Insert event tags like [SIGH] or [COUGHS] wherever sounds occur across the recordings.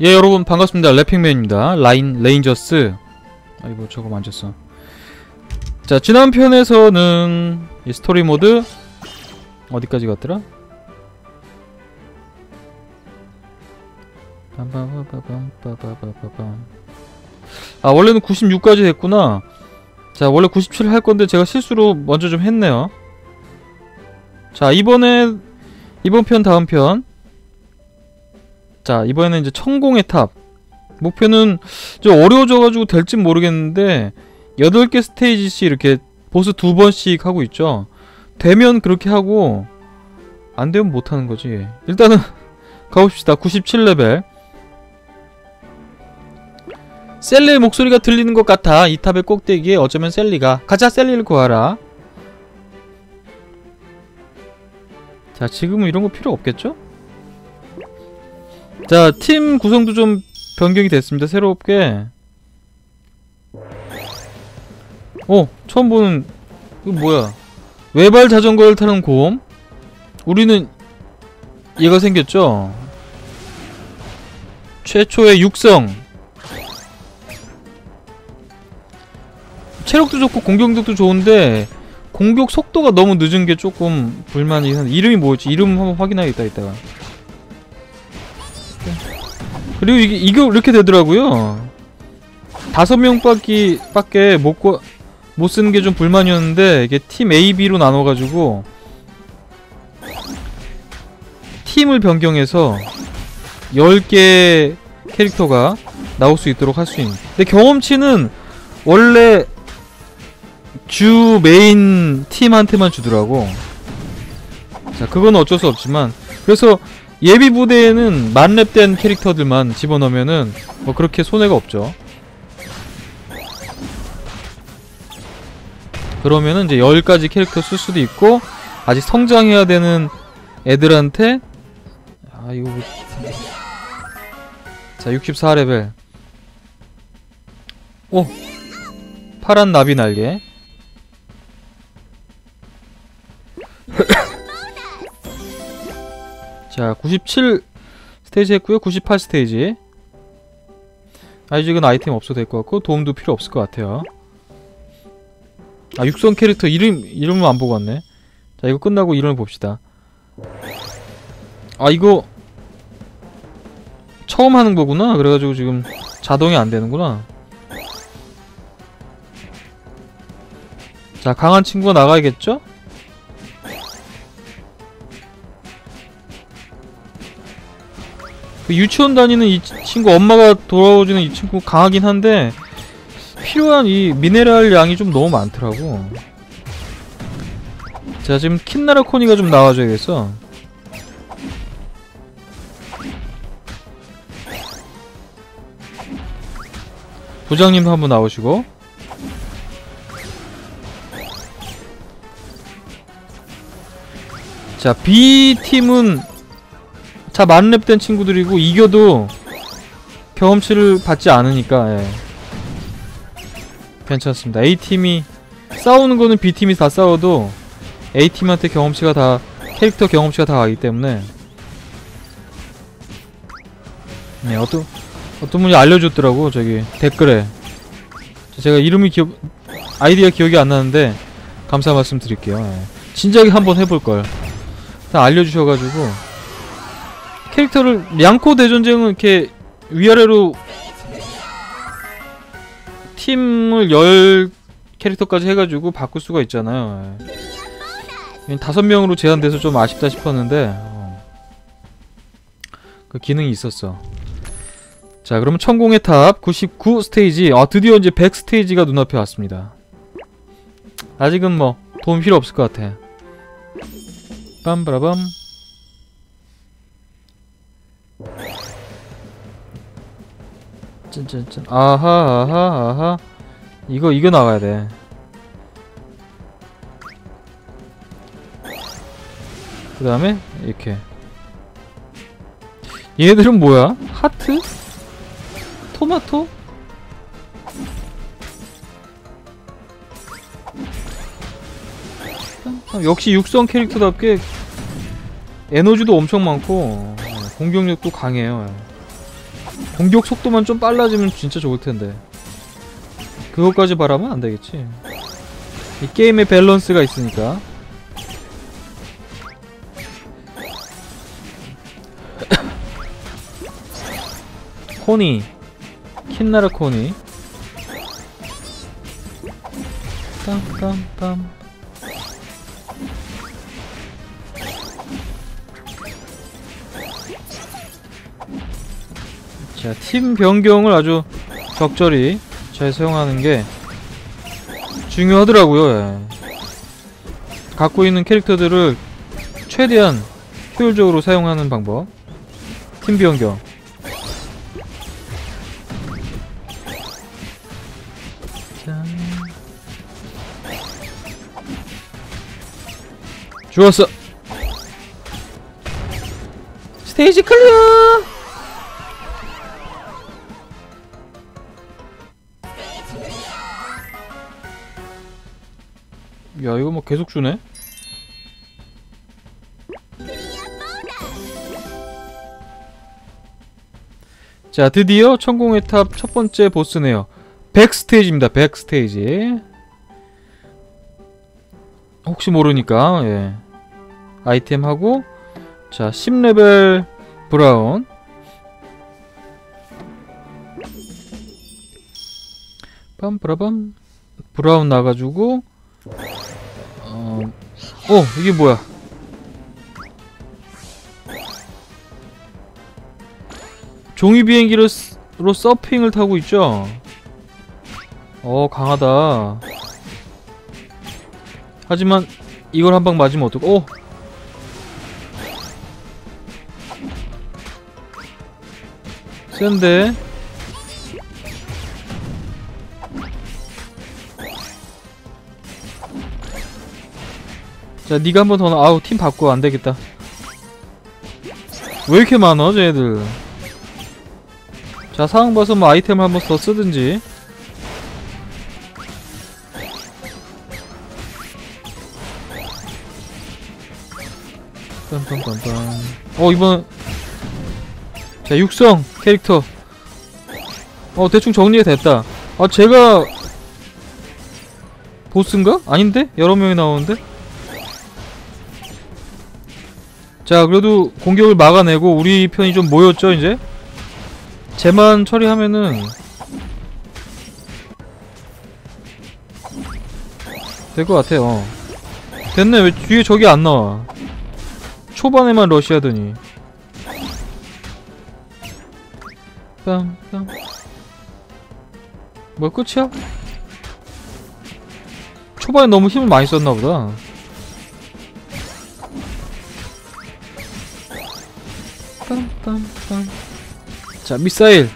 예 여러분 반갑습니다. 래핑맨입니다. 라인 레인저스. 아이고 저거 만졌어. 자 지난 편에서는 이 스토리 모드 어디까지 갔더라? 아 원래는 96까지 됐구나. 자 원래 97 할건데 제가 실수로 먼저 좀 했네요. 자 이번에 이번 편 다음 편. 자 이번에는 이제 천공의 탑. 목표는 좀 어려워져가지고 될진 모르겠는데 8개 스테이지씩 이렇게 보스 두 번씩 하고 있죠. 되면 그렇게 하고 안 되면 못하는 거지. 일단은 [LAUGHS] 가봅시다. 97레벨. 셀리의 목소리가 들리는 것 같아. 이 탑의 꼭대기에 어쩌면 셀리가. 가자 셀리를 구하라. 자 지금은 이런 거 필요 없겠죠? 자, 팀 구성도 좀 변경이 됐습니다. 새롭게. 어, 처음 보는 이거 뭐야? 외발 자전거를 타는 곰. 우리는 얘가 생겼죠. 최초의 육성. 체력도 좋고 공격력도 좋은데 공격 속도가 너무 늦은 게 조금 불만이긴 한데 이름이 뭐였지? 이름 한번 확인하겠다 이따가. 그리고 이게 이거 이렇게 되더라고요. 다섯 명 밖에 밖에 못못 쓰는 게 좀 불만이었는데 이게 팀 A, B로 나눠가지고 팀을 변경해서 10개 캐릭터가 나올 수 있도록 할 수 있는. 근데 경험치는 원래 주 메인 팀한테만 주더라고. 자, 그건 어쩔 수 없지만 그래서 예비 부대에는 만렙된 캐릭터들만 집어넣으면은 뭐 그렇게 손해가 없죠. 그러면은 이제 10가지 캐릭터 쓸 수도 있고 아직 성장해야 되는 애들한테 아 이거 뭐... 자 64레벨. 오! 파란 나비 날개 자, 97 스테이지 했고요. 98 스테이지. 아이직은 아이템 없어도 될 것 같고 도움도 필요 없을 것 같아요. 아, 육성 캐릭터 이름 이름은 안 보고 왔네. 자, 이거 끝나고 이름을 봅시다. 아, 이거 처음 하는 거구나. 그래가지고 지금 자동이 안 되는구나. 자, 강한 친구가 나가야겠죠? 그 유치원 다니는 이 친구 엄마가 돌아오지는 이 친구 강하긴 한데 필요한 이 미네랄 양이 좀 너무 많더라고. 자 지금 킨나라 코니가 좀 나와줘야겠어. 부장님도 한번 나오시고. 자 B팀은 자 만렙된 친구들이고 이겨도 경험치를 받지 않으니까 예. 괜찮습니다. A팀이 싸우는 거는 B팀이 다 싸워도 A팀한테 경험치가 다 캐릭터 경험치가 다 가기 때문에. 네 어떤 어떤 분이 알려줬더라고 저기 댓글에. 제가 이름이 기억 아이디가 기억이 안 나는데 감사 말씀 드릴게요. 예. 진작에 한번 해볼걸. 다 알려주셔가지고 캐릭터를 양코 대전쟁은 이렇게 위아래로 팀을 열 캐릭터까지 해가지고 바꿀 수가 있잖아요. 예. 다섯 명으로 제한돼서 좀 아쉽다 싶었는데 어. 그 기능이 있었어. 자, 그러면 천공의 탑 99 스테이지. 아, 드디어 이제 100 스테이지가 눈앞에 왔습니다. 아직은 뭐 도움 필요 없을 것 같아. 빰바라밤. 짠짠짠 아하 아하 아하 이거 이거 나가야 돼 그 다음에 이렇게 얘들은 뭐야? 하트? 토마토? 역시 육성 캐릭터답게 에너지도 엄청 많고 공격력도 강해요 공격 속도만 좀 빨라지면 진짜 좋을 텐데. 그것까지 바라면 안 되겠지. 이 게임의 밸런스가 있으니까. [COUGHS] 코니. 킨나라 코니. 빰빰빰. 자, 팀 변경을 아주 적절히 잘 사용하는 게 중요하더라고요. 예. 갖고 있는 캐릭터들을 최대한 효율적으로 사용하는 방법. 팀 변경. 자. 좋았어. 스테이지 클리어. 야 이거 뭐 계속 주네? 자 드디어 천공의 탑 첫 번째 보스네요 백스테이지입니다 백스테이지 혹시 모르니까 예. 아이템하고 자 10레벨 브라운 빰브라밤 브라운 나가지고 어, 어 이게 뭐야? 종이 비행기로 스- 로 서핑을 타고 있죠. 어 강하다. 하지만 이걸 한 방 맞으면 어떡? 오. 센데. 자, 니가 한 번 더, 나- 아우, 팀 바꿔. 안 되겠다. 왜 이렇게 많아, 쟤들. 자, 상황 봐서 뭐 아이템을 한번 더 쓰든지. 빰빰빰빰. 어, 이번. 자, 육성 캐릭터. 어, 대충 정리가 됐다. 아, 제가. 보스인가? 아닌데? 여러 명이 나오는데? 자 그래도 공격을 막아내고 우리 편이 좀 모였죠 이제? 쟤만 처리하면은. 될 것 같아요. 어. 됐네. 왜 뒤에 저기 안 나와? 초반에만 러시하더니. 빰빰. 뭐 끝이야? 초반에 너무 힘을 많이 썼나 보다 빰빰빰. 자, 미사일.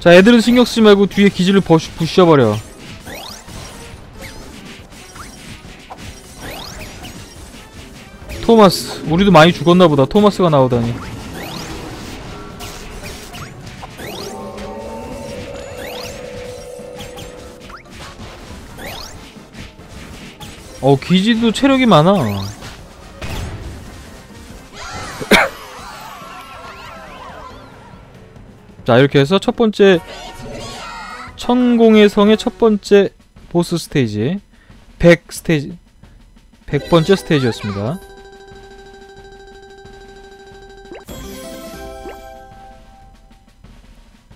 자, 애들은 신경 쓰지 말고 뒤에 기지를 버시, 부셔버려. 토마스. 우리도 많이 죽었나 보다. 토마스가 나오다니. 어, 기지도 체력이 많아. 자 이렇게 해서 첫 번째 천공의 성의 첫 번째 보스 스테이지 100 스테이지 100번째 스테이지였습니다.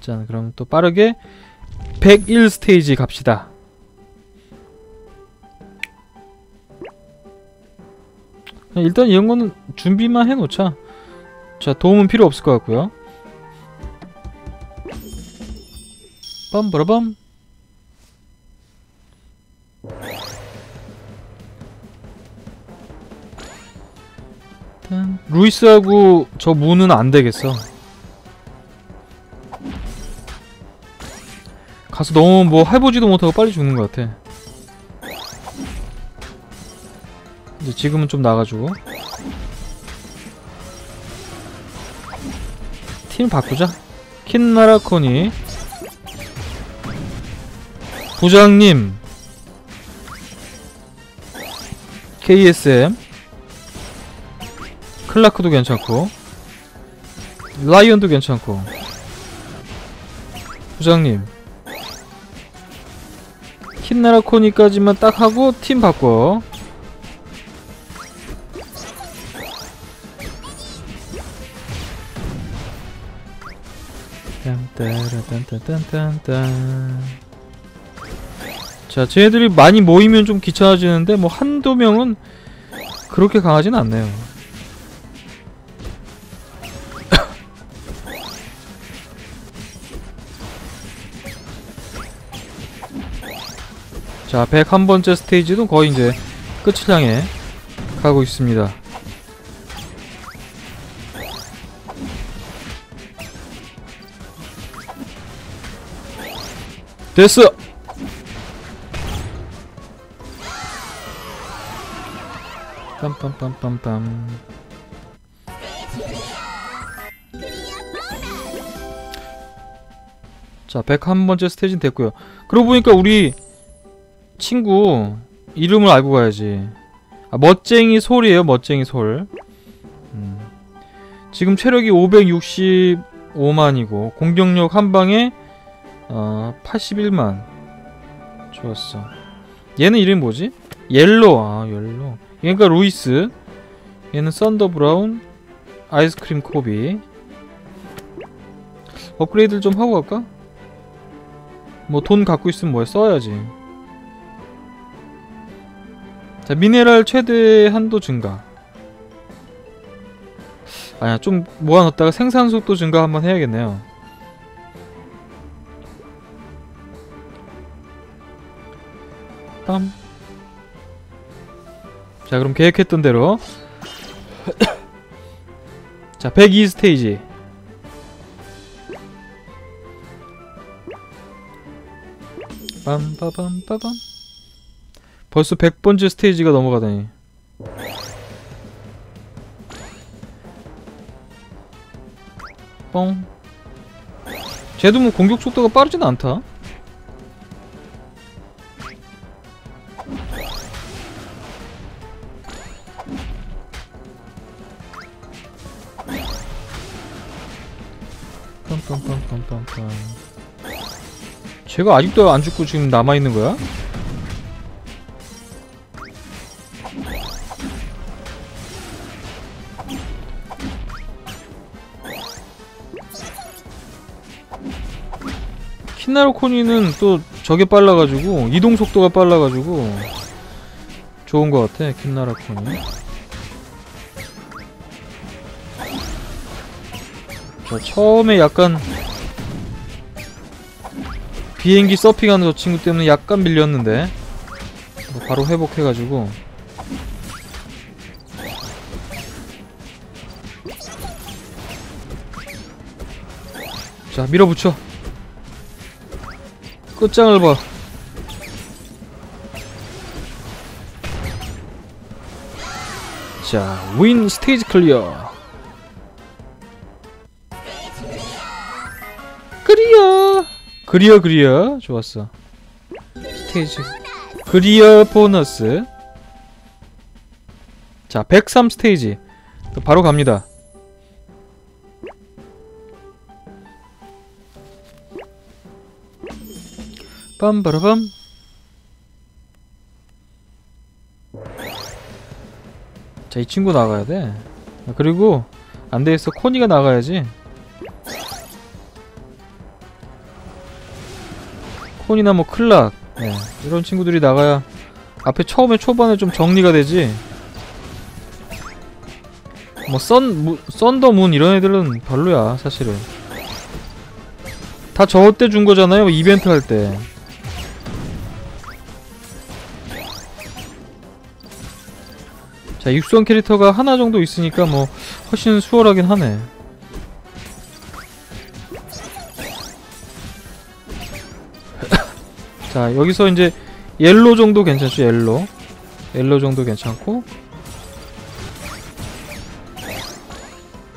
자 그럼 또 빠르게 101 스테이지 갑시다. 일단 이런 거는 준비만 해놓자. 자 도움은 필요 없을 것 같고요 빰브라밤 딴. 루이스하고 저 무는 안 되겠어. 가서 너무 뭐 해보지도 못하고 빨리 죽는 것 같아. 이제 지금은 좀 나가지고 팀 바꾸자. 킨나라코니 부장님. KSM 클라크도 괜찮고. 라이언도 괜찮고. 부장님. 킨나라 코니까지만 딱 하고 팀 바꿔. 딴따라딴딴딴딴딴 자, 쟤네들이 많이 모이면 좀 귀찮아지는데 뭐 한두 명은 그렇게 강하진 않네요. [LAUGHS] 자, 101번째 스테이지도 거의 이제 끝을 향해 가고 있습니다. 됐어! 빰빰빰빰빰. 자 101번째 스테이지는 됐고요. 그러고 보니까 우리 친구 이름을 알고 가야지. 아, 멋쟁이 솔이에요 멋쟁이 솔. 음. 지금 체력이 565만이고 공격력 한방에 어, 81만. 좋았어. 얘는 이름이 뭐지? 옐로. 아 옐로 얘가 루이스. 얘는 썬더 브라운 아이스크림 코비. 업그레이드를 좀 하고 갈까? 뭐 돈 갖고 있으면 뭐해? 써야지. 자 미네랄 최대 한도 증가. 아니야 좀 모아놨다가 생산 속도 증가 한번 해야겠네요. 빰. 자 그럼 계획했던 대로. 자 102 스테이지. 빰빠밤빠밤 벌써 100번째 스테이지가 넘어가다니. 뻥. 쟤도 뭐 공격 속도가 빠르진 않다 쟤가 아직도 안 죽고 지금 남아있는 거야? 키나르코니는 또 저게 빨라가지고 이동 속도가 빨라가지고 좋은 것 같아 키나르코니 자, 처음에 약간 비행기 서핑하는 저 친구 때문에 약간 밀렸는데. 뭐 바로 회복해가지고. 자 밀어붙여. 끝장을 봐. 자, 윈 스테이지 클리어. 그리어. 그리어. 좋았어. 스테이지. 그리어 보너스. 자, 103 스테이지. 바로 갑니다. 빰바라밤. 자, 이 친구 나가야 돼. 아, 그리고 안 되겠어. 코니가 나가야지. 코니나 뭐 클락 네, 이런 친구들이 나가야 앞에 처음에 초반에 좀 정리가 되지. 뭐 썬, 무, 썬더문 이런 애들은 별로야 사실은. 다저때준 거잖아요 이벤트 할 때. 자 육성 캐릭터가 하나 정도 있으니까 뭐 훨씬 수월하긴 하네 자 여기서 이제 옐로 정도 괜찮죠 옐로? 옐로 정도 괜찮고.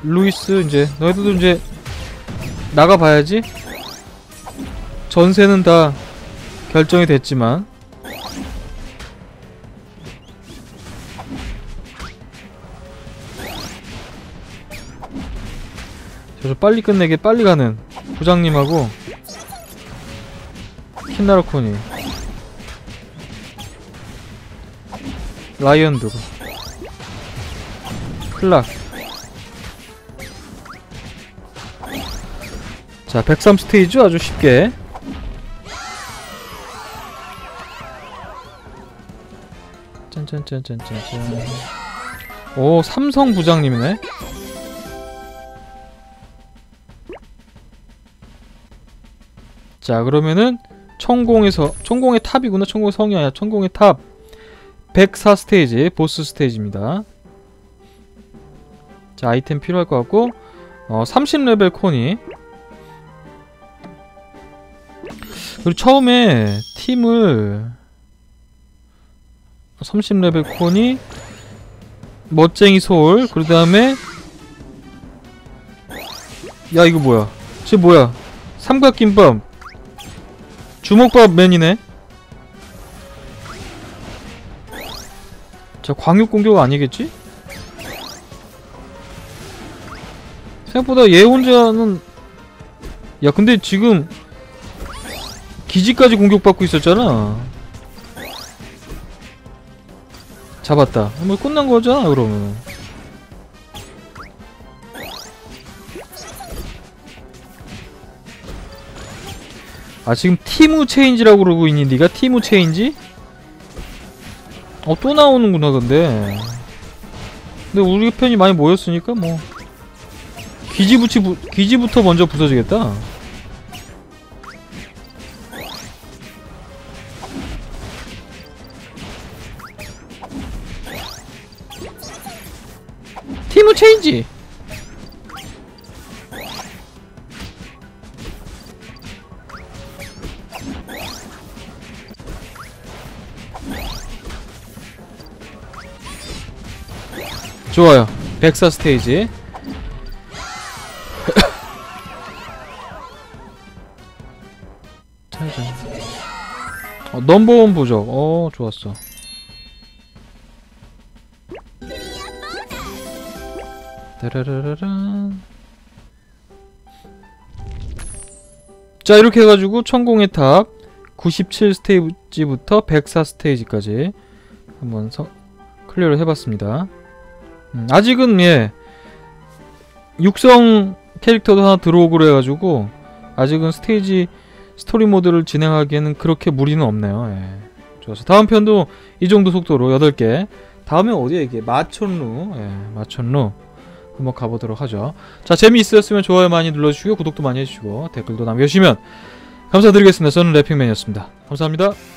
루이스 이제 너희들도 이제 나가봐야지. 전세는 다 결정이 됐지만. 그래서 빨리 끝내게 빨리 가는 부장님하고 킨나르코니. 라이언드 클락 자, 103 스테이지 아주 쉽게. 짠짠짠짠짠짠. 오, 삼성 부장님이네. 자, 그러면은 천공에서 천공의 탑이구나. 천공의 성이 아니라 천공의 탑. 104 스테이지, 보스 스테이지입니다. 자, 아이템 필요할 것 같고 어, 30레벨 코니 그리고 처음에 팀을 30레벨 코니 멋쟁이 소울 그 다음에 야 이거 뭐야 쟤 뭐야 삼각김밥 주먹밥 맨이네. 자 광역 공격 아니겠지? 생각보다 얘 혼자는 야 근데 지금 기지까지 공격받고 있었잖아. 잡았다. 뭐 끝난 거잖아 그러면 아 지금 티무 체인지라고 그러고 있니? 니가 티무 체인지? 어 또 나오는구나 근데. 근데 우리 편이 많이 모였으니까 뭐. 기지부치 부, 기지부터 먼저 부서지겠다. 티무 체인지 좋아요. 104 스테이지. 어, 넘버원 부적 어 좋았어. 자 이렇게 해가지고 천공의 탑 97 스테이지부터 104 스테이지까지 한번 서, 클리어를 해봤습니다 음, 아직은 예. 육성 캐릭터도 하나 들어오고 그래가지고 아직은 스테이지 스토리 모드를 진행하기에는 그렇게 무리는 없네요. 예. 좋아서 다음 편도 이 정도 속도로 8개. 다음에 어디야 이게? 마천루. 예, 마천루. 한번 가보도록 하죠. 자 재미있으셨으면 좋아요 많이 눌러주시고 구독도 많이 해주시고 댓글도 남겨주시면 감사드리겠습니다. 저는 래핑맨이었습니다. 감사합니다